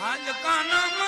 હલકાના